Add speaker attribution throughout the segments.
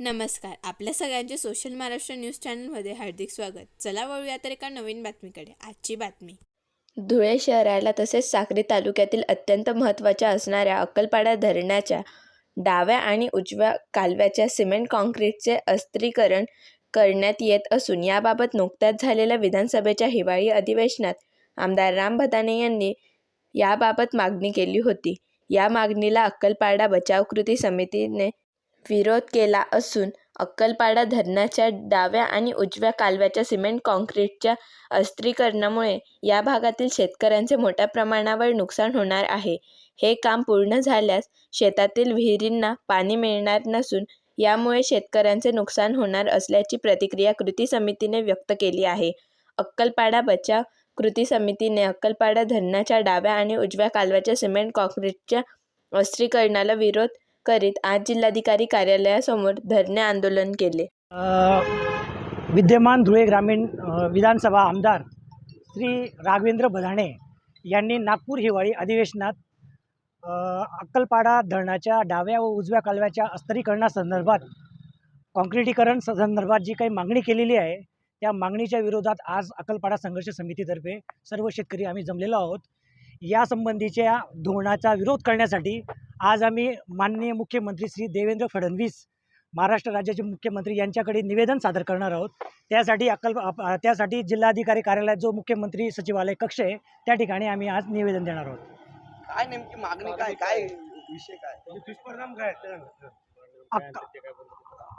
Speaker 1: नमस्कार. आपल्या सगळ्यांचे सोशल महाराष्ट्र न्यूज चॅनलमध्ये हार्दिक स्वागत. चला वळूया तर एका नवीन बातमीकडे. आजची बातमी.
Speaker 2: धुळे शहराला तसेच साक्री तालुक्यातील अत्यंत महत्त्वाच्या असणाऱ्या अक्कलपाडा धरणाच्या डाव्या आणि उजव्या कालव्याच्या सिमेंट काँक्रीटचे अस्त्रीकरण करण्यात येत असून याबाबत नुकत्याच झालेल्या विधानसभेच्या हिवाळी अधिवेशनात आमदार राम भदाने यांनी याबाबत मागणी केली होती. या मागणीला अक्कलपाडा बचाव कृती समितीने विरोध केला असून अक्कलपाडा धरणाच्या डाव्या आणि उजव्या कालव्याच्या सिमेंट काँक्रीटच्या अस्त्रीकरणामुळे या भागातील शेतकऱ्यांचे मोठ्या प्रमाणावर नुकसान होणार आहे. हे काम पूर्ण झाल्यास शेतातील विहिरींना पाणी मिळणार नसून यामुळे शेतकऱ्यांचे नुकसान होणार असल्याची प्रतिक्रिया कृती समितीने व्यक्त केली आहे. अक्कलपाडा बचाव कृती समितीने अक्कलपाडा धरणाच्या डाव्या आणि उजव्या कालव्याच्या सिमेंट काँक्रीटच्या अस्त्रीकरणाला विरोध करीत आज जिल्हाधिकारी कार्यालयासमोर धरणे आंदोलन केले.
Speaker 3: विद्यमान धुळे ग्रामीण विधानसभा आमदार श्री राघवेंद्र बधाणे यांनी नागपूर हिवाळी अधिवेशनात अक्कलपाडा धरणाच्या डाव्या व उजव्या कालव्याच्या अस्तरीकरणासंदर्भात काँक्रिटीकरण संदर्भात जी काही मागणी केलेली आहे त्या मागणीच्या विरोधात आज अक्कलपाडा संघर्ष समितीतर्फे सर्व शेतकरी आम्ही जमलेलो आहोत. यासंबंधीच्या धोरणाचा विरोध करण्यासाठी आज आम्ही माननीय मुख्यमंत्री श्री देवेंद्र फडणवीस महाराष्ट्र राज्याचे मुख्यमंत्री यांच्याकडे निवेदन सादर करणार आहोत. त्यासाठी अक्कल अप- त्यासाठी जिल्हाधिकारी कार्यालयात जो मुख्यमंत्री सचिवालय कक्ष आहे त्या ठिकाणी आम्ही आज निवेदन देणार आहोत.
Speaker 4: काय नेमकी मागणी काय काय विषय काय?
Speaker 5: दुष्परिणाम काय
Speaker 3: अक्क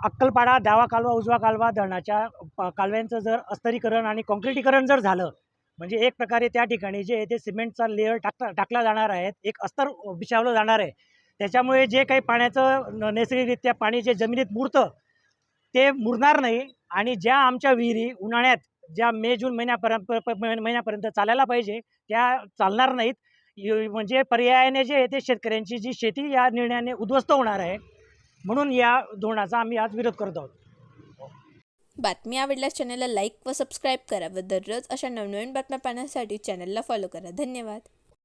Speaker 3: अक्कलपाडा डावा कालवा उजवा कालवा धरणाच्या कालव्यांचं जर अस्तरीकरण आणि कॉन्क्रिटीकरण जर झालं म्हणजे एक प्रकारे त्या ठिकाणी जे आहे ते सिमेंटचा लेअर टाकता टाकला जाणार आहे एक अस्तर बिछावलं जाणार आहे त्याच्यामुळे जे काही पाण्याचं न- नैसर्गिकरित्या पाणी जे जमिनीत मुरतं ते मुरणार नाही. आणि ज्या आमच्या विहिरी उन्हाळ्यात ज्या मे जून महिन्यापर्यंत महिन्यापर्यंत चालायला पाहिजे त्या चालणार नाहीत. य- म्हणजे पर्यायाने जे आहे ते शेतकऱ्यांची जी शेती या निर्णयाने उद्ध्वस्त होणार आहे. म्हणून या धोरणाचा आम्ही आज विरोध करत आहोत.
Speaker 1: बातमी आवडल्यास चॅनलला लाईक व सबस्क्राईब करा व दररोज अशा नवनवीन बातम्या पाहण्यासाठी चॅनलला फॉलो करा. धन्यवाद.